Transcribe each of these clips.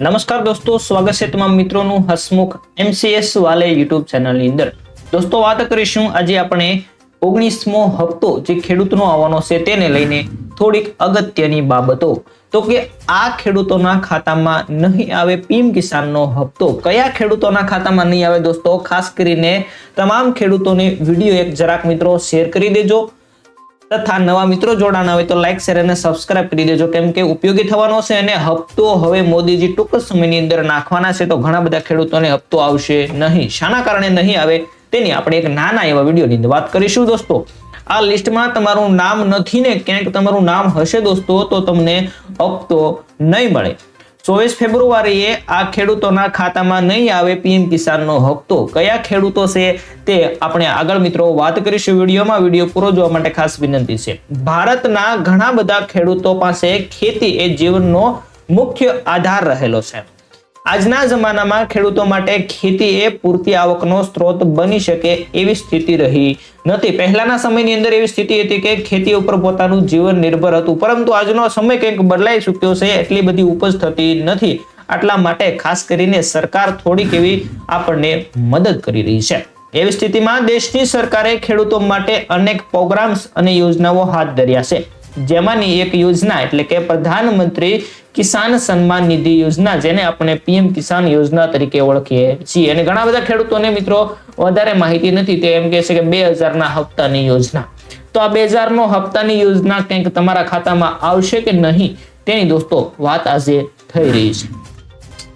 નમસ્કાર દોસ્તો, સ્વાગત છે તમામ મિત્રોનું હસમુખ એમસીએસ વાલે યુટ્યુબ ચેનલની અંદર. દોસ્તો, વાત કરીશું આજે આપણે ઓગણીસમો હપ્તો જે ખેડૂતનો આવવાનો છે તેને લઈને થોડીક અગત્યની બાબતો. તો કે આ ખેડૂતોના ખાતામાં નહીં આવે પીએમ કિસાનનો હપ્તો. કયા ખેડૂતોના ખાતામાં નહીં આવે દોસ્તો? ખાસ કરીને તમામ ખેડૂતોને વીડિયો એક જરાક મિત્રો શેર કરી દેજો. તથા નવા મિત્રો જોડાના હોય તો લાઈક શેર અને સબસ્ક્રાઇબ કરી દેજો. કેમ કે ઉપયોગી થવાનો છે અને હપ્તો હવે મોદીજી ટૂંક સમયની અંદર નાખવાના છે તો ઘણા બધા ખેડૂતોને હપ્તો આવશે નહીં. શાના કારણે નહીં આવે તેની આપણે એક નાના એવા વિડીયોની અંદર વાત કરીશું દોસ્તો. આ લિસ્ટમાં તમારું નામ નથી ને ક્યાંક તમારું નામ હશે દોસ્તો તો તમને હપ્તો નહીં મળે. ચોવીસ ફેબ્રુઆરીએ આ ખેડૂતોના ખાતામાં નહીં આવે પીએમ કિસાનનો હપ્તો. કયા ખેડૂતો છે તે આપણે આગળ મિત્રો વાત કરીશું. વિડીયોમાં વીડિયો પૂરો જોવા માટે ખાસ વિનંતી છે. ભારતના ઘણા બધા ખેડૂતો પાસે ખેતી એ જીવનનો મુખ્ય આધાર રહેલો છે. આજના જમાનામાં ખેડૂતો માટે ખેતી એ પૂરતી આવકનો સ્ત્રોત બની શકે એવી સ્થિતિ રહી નથી. પહેલાના સમયની અંદર એવી સ્થિતિ હતી કે ખેતી ઉપર પોતાનું જીવન નિર્ભર હતું, પરંતુ આજનો સમય કંઈક બદલાઈ ચૂક્યો છે, એટલી બધી ઉપજ થતી નથી. આટલા માટે ખાસ કરીને સરકાર થોડીક એવી આપણને મદદ કરી રહી છે. એવી સ્થિતિમાં દેશની સરકારે ખેડૂતો માટે અનેક પ્રોગ્રામ્સ અને યોજનાઓ હાથ ધર્યા છે. જેમાંની એક યોજના એટલે કે પ્રધાનમંત્રી કિસાન સન્માન નિધિ યોજના, જેને આપણે પીએમ કિસાન યોજના તરીકે ઓળખીએ છીએ. અને ઘણા બધા ખેડૂતોને મિત્રો વધારે માહિતી નથી, તે એમ કહે છે કે બે હજારના હપ્તાની યોજના. તો આ બે હજારનો હપ્તાની યોજના કંઈક તમારા ખાતામાં આવશે કે નહીં? તેની દોસ્તો, વાત આજે થઈ રહી છે.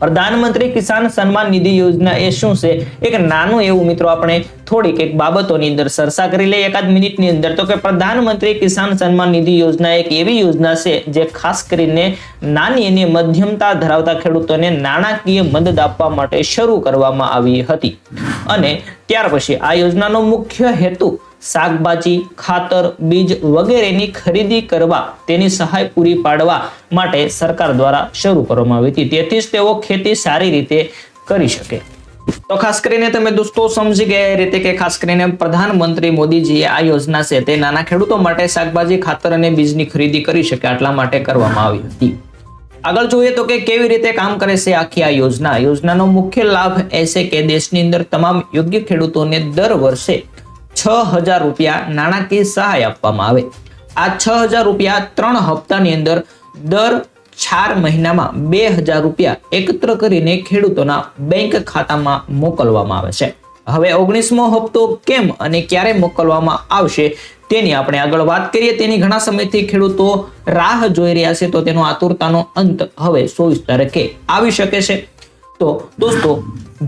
પ્રધાનમંત્રી કિસાન સન્માન નિધિ યોજના એ શું છે? એક નાનું એવું મિત્રો આપણે થોડીક એક બાબતોની અંદર ચર્ચા કરી લઈએ એકાદ મિનિટની અંદર. તો કે પ્રધાનમંત્રી કિસાન સન્માન નિધિ યોજના એક એવી યોજના છે જે ખાસ કરીને નાની અને મધ્યમતા ધરાવતા ખેડૂતોને નાણાકીય મદદ આપવા માટે શરૂ કરવામાં આવી હતી. અને ત્યાર પછી આ યોજનાનો મુખ્ય હેતુ શાકભાજી, ખાતર, બીજ વગેરેની ખરીદી કરવા, તેની સહાય પૂરી પાડવા માટે સરકાર દ્વારા શરૂ કરવામાં આવી હતી. તેથી જ તેઓ ખેતી સારી રીતે કરી શકે. તો ખાસ કરીને તમે દોસ્તો સમજી ગયા એ રીતે કે ખાસ કરીને પ્રધાનમંત્રી મોદીજીએ આ યોજના છે તે નાના ખેડૂતો માટે શાકભાજી, ખાતર અને બીજની ખરીદી કરી શકે આટલા માટે કરવામાં આવી હતી. આગળ જોઈએ તો કે કેવી રીતે કામ કરે છે આખી આ યોજના? યોજનાનો મુખ્ય લાભ એ છે કે દેશની અંદર તમામ યોગ્ય ખેડૂતોને દર વર્ષે છ હજાર રૂપિયા નાણાકીય સહાય આપવામાં આવે. આ છ હજાર રૂપિયા ત્રણ હપ્તાની અંદર દર ચાર મહિનામાં બે હજાર રૂપિયા એકત્ર કરીને ખેડૂતોના બેંક ખાતામાં મોકલવામાં આવે છે. હવે ઓગણીસમો હપ્તો કેમ અને ક્યારે મોકલવામાં આવશે તેની આપણે આગળ વાત કરીએ. તેની ઘણા સમયથી ખેડૂતો રાહ જોઈ રહ્યા છે, તો તેનો આતુરતાનો અંત હવે ચોવીસ તારીખે આવી શકે છે. તો દોસ્તો,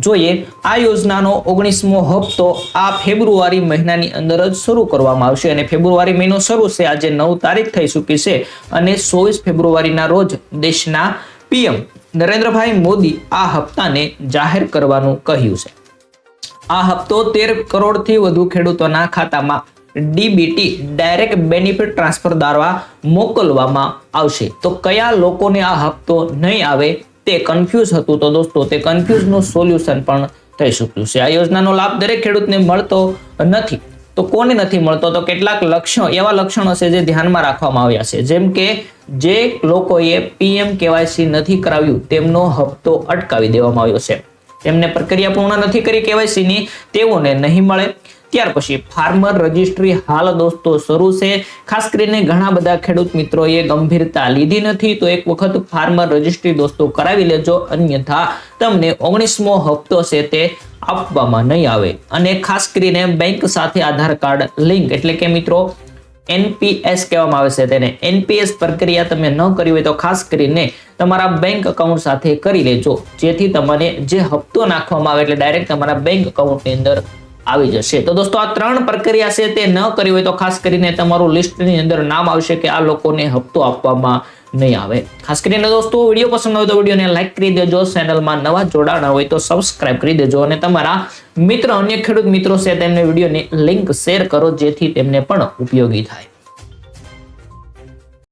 જોઈએ, આ યોજનાનો ઓગણીસમો હપ્તો આ ફેબ્રુઆરી મહિનાની અંદર જ શરૂ કરવામાં આવશે અને ફેબ્રુઆરી મહિનો શરૂ છે, આજે નવ તારીખ થઈ ચૂકી છે અને ચોવીસ ફેબ્રુઆરીના રોજ દેશના પીએમ નરેન્દ્રભાઈ મોદી આ હપ્તાને જાહેર કરવાનું કહ્યું છે. આ હપ્તો તેર કરોડથી વધુ ખેડૂતોના ખાતામાં ડીબીટી ડાયરેક્ટ બેનિફિટ ટ્રાન્સફર દ્વારા મોકલવામાં આવશે. તો કયા લોકોને આ હપ્તો નહીં આવે? તે કન્ફ્યુઝ હતું તો દોસ્તો તે કન્ફ્યુઝનું સોલ્યુશન પણ થઈ શક્યું છે. આ યોજનાનો લાભ દરેક ખેડૂતને મળતો નથી. તો કોને નથી મળતો? તો કેટલાક લક્ષણો, એવા લક્ષણો છે જે ધ્યાનમાં રાખવામાં આવ્યા છે. જેમ કે જે લોકોએ પીએમ કેવાયસી નથી કરાવ્યું, તેમનો હપ્તો અટકાવી દેવામાં આવ્યો છે. તેમને પ્રક્રિયા પૂર્ણ નથી કરી કેવાયસીની તેઓને નહીં મળે. ત્યાર પછી ફાર્મર રજિસ્ટ્રી હાલ દોસ્તો શરૂ છે. ખાસ કરીને ઘણા બધા ખેડૂત મિત્રોએ ગંભીરતા લીધી નથી, તો એક વખત ફાર્મર રજિસ્ટ્રી દોસ્તો કરાવી લેજો, અન્યથા તમને ઓગણીસમો હપ્તો છે તે આપવામાં નહીં આવે. અને ખાસ કરીને બેંક સાથે આધાર કાર્ડ લિંક એટલે કે મિત્રો એનપીએસ કહેવામાં આવે છે તેને. એનપીએસ પ્રક્રિયા તમે ન કરી હોય તો ખાસ કરીને તમારા બેંક અકાઉન્ટ સાથે કરી લેજો. જેથી તમને જે હપ્તો નાખવામાં આવે એટલે ડાયરેક્ટ તમારા બેંક અકાઉન્ટની અંદર આવી જશે. તો દોસ્તો, આ ત્રણ પ્રક્રિયા છે તે ન કરી હોય તો ખાસ કરીને તમારું લિસ્ટની અંદર નામ આવશે કે આ લોકોને હપ્તો આપવામાં નહીં આવે. ખાસ કરીને દોસ્તો, વીડિયો પસંદ હોય તો વિડીયોને લાઇક કરી દેજો ચેનલમાં નવા જોડાણા હોય તો સબસ્ક્રાઇબ કરી દેજો અને તમારા મિત્ર, અન્ય ખેડૂત મિત્રો છે તેમને વિડીયોની લિંક શેર કરો જેથી તેમને પણ ઉપયોગી થાય.